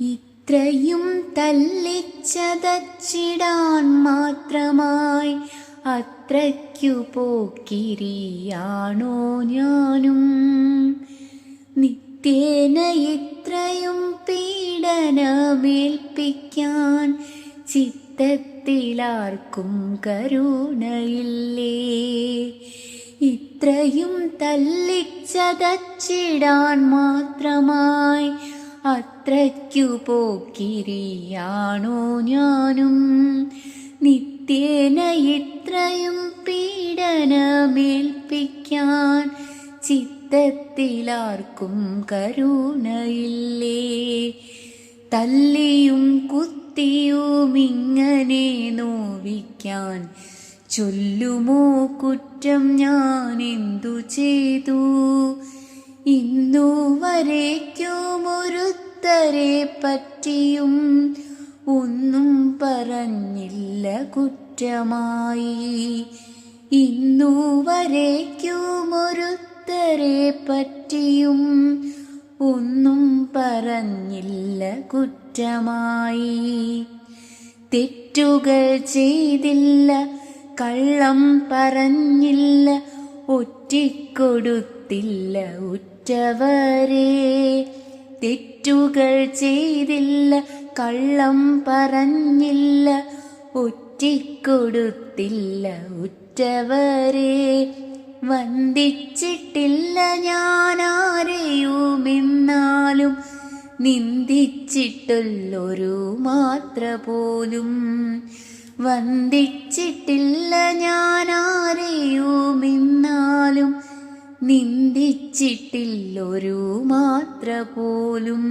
ഇത്രയും തല്ലിച്ചതച്ചിടാൻ മാത്രമായി അത്രയ്ക്കു പോക്കിരിയാണോ ഞാനും? നിത്യേന ഇത്രയും പീഡനമേൽപ്പിക്കാൻ ചിത്തത്തിലാർക്കും കരുണയില്ലേ? ഇത്രയും തല്ലിച്ചതച്ചിടാൻ മാത്രമായി അത്രയ്ക്കു പോക്കിരിയാണോ ഞാനും? നിത്യേന ഇത്രയും പീഡനമേൽപ്പിക്കാൻ ചിത്തത്തിലാർക്കും കരുണയില്ലേ? തല്ലിയും കുത്തിയും ഇങ്ങനെ നോവിക്കാൻ ചൊല്ലുമോ കുറ്റം ഞാൻ എന്തു ചെയ്തു? ഇന്നു വരേക്കും ഒരുത്തരെ പറ്റിയും ഒന്നും പറഞ്ഞില്ല കുറ്റമായി. ഇന്നു വരേക്കും ഒരുത്തരെ പറ്റിയും ഒന്നും പറഞ്ഞില്ല കുറ്റമായി. തെറ്റുകൾ ചെയ്തില്ല കള്ളം പറഞ്ഞില്ല ഒറ്റിക്കൊടുത്തില്ല ഉറ്റവരെ. തെറ്റുകൾ ചെയ്തില്ല കള്ളം പറഞ്ഞില്ല ഒറ്റിക്കൊടുത്തില്ല ഉറ്റവരെ. വന്ദിച്ചിട്ടില്ല ഞാൻ ആരെയുമെന്നാലും നിന്ദിച്ചിട്ടുള്ളൊരു മാത്ര പോലും. വന്ദിച്ചിട്ടില്ല ഞാൻ ആരെയുമെന്നാലും നിന്ദിച്ചിട്ടില്ലൊരു മാത്ര പോലും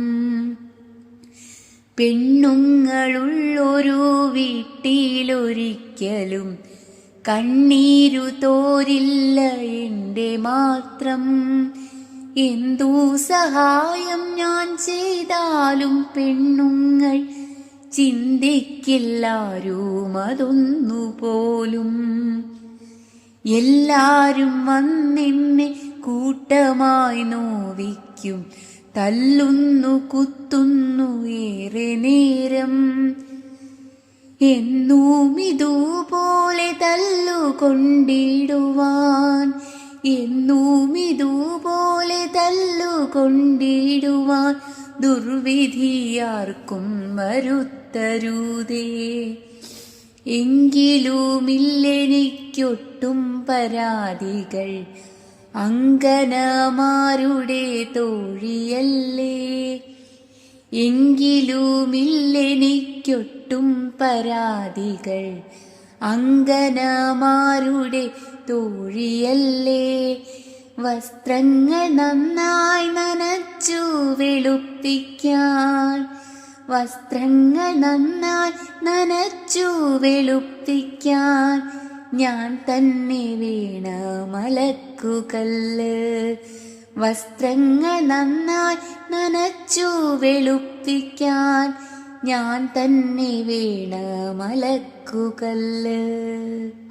പെണ്ണുങ്ങളുള്ളൊരു വീട്ടിലൊരിക്കലും കണ്ണീരു തോരില്ല എന്റെ മാത്രം. എന്തു സഹായം ഞാൻ ചെയ്താലും പെണ്ണുങ്ങൾ ചിന്തിക്കില്ലാരും അതൊന്നുപോലും എല്ലാരും വന്നെന്നെ കൂട്ടമായി നോവിക്കും. തല്ലുന്നു കുത്തുന്നു ഏറെ നേരം. എന്നും ഇതുപോലെ തല്ലുകൊണ്ടിടുവാൻ എന്നും ഇതുപോലെ തല്ലുകൊണ്ടിടുവാൻ ദുർവിധിയാർക്കും മരുത്തരുതേ എങ്കിലുമില്ലെനിക്കൊട്ടും പരാതികൾ അങ്കനമാരുടെ തോഴിയല്ലേ? എങ്കിലുമില്ലെനിക്കൊട്ടും പരാതികൾ. അങ്കനമാരുടെ തോഴിയല്ലേ? വസ്ത്രങ്ങൾ നന്നായി നനച്ചു വെളുപ്പിക്കാൻ. വസ്ത്രങ്ങൾ നന്നായി നനച്ചു വെളുപ്പിക്കാൻ. ഞാൻ തന്നെ വീണ മലക്കുകല്ല്. വസ്ത്രങ്ങൾ നന്നായി നനച്ചു വെളുപ്പിക്കാൻ ഞാൻ തന്നെ വീണമലക്കുകല്ല്